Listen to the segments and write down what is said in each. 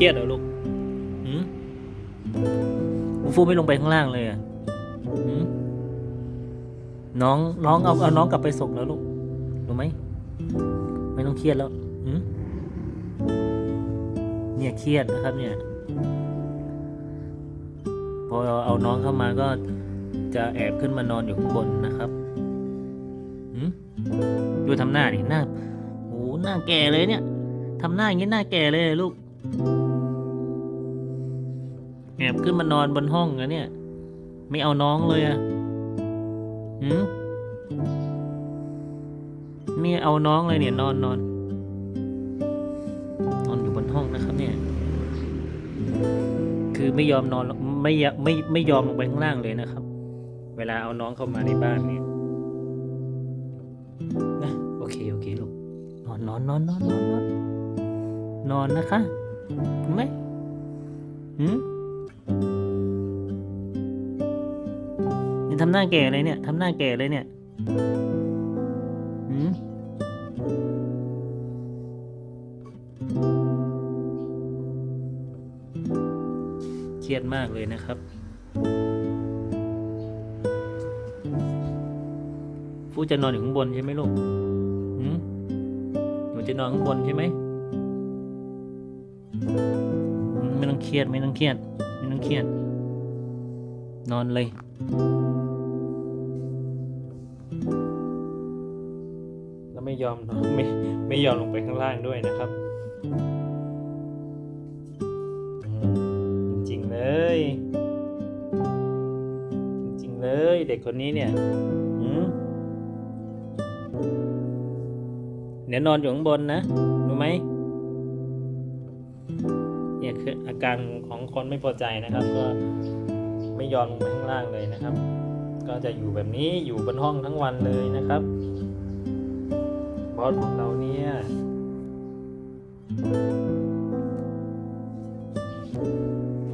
รียดเหรอลูกหืมอูฟูไม่ลงไปข้างล่างเลยอะหืมน้องน้องเอาเอาน้องกลับไปส่งแล้วลูกรู้ไหมไม่ต้องเครียดแล้วหืมเนี่ยเครียดนะครับ เนี่ย พอเอาน้องเข้ามาก็จะแอบขึ้นมานอนอยู่ข้างบนนะครับหืมดูทำหน้าดิหน้าโอ้หน้าแก่เลยเนี่ยทำหน้าอย่างนี้หน้าแก่เลยลูก แอบขึ้นมานอนบนห้องอะเนี่ย ไม่เอาน้องเลยอะหืมไม่เอาน้องเลยเนี่ยนอนนอนนอนอยู่บนห้องนะครับ เนี่ย คือไม่ยอมนอนไม่ไม่ไม่ยอมลงไปข้างล่างเลยนะครับ เวลาเอาน้องเข้ามาในบ้านเนี่ยนะโอเคโอเคลูกนอนนอนนอนนอนนอนนอนนอนนะคะเห็นไหมหืม นี่ทำหน้าแก่เลยเนี่ยทำหน้าแก่เลยเนี่ยหืมเครียดมากเลยนะครับ ฟูจะนอนอยู่ข้างบนใช่ไหมลูกหืมหนูจะนอนข้างบนใช่ไหมอืมไม่ต้องเครียดไม่ต้องเครียดไม่ต้องเครียด นอนเลย ไม่ยอมนอนไม่ไม่ยอมลงไปข้างล่างด้วยนะครับ จริงๆเลย จริงๆเลยเด็กคนนี้เนี่ยหืมเดี๋ยวนอนอยู่ข้างบนนะรู้ไหมเนี่ยคืออาการของคนไม่พอใจนะครับ ก็ไม่ยอมลงไปข้างล่างเลยนะครับ ก็จะอยู่แบบนี้อยู่บนห้องทั้งวันเลยนะครับ อสของเราเนี่ย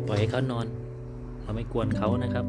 ปล่อยให้เขานอน เราไม่กวนเขานะครับ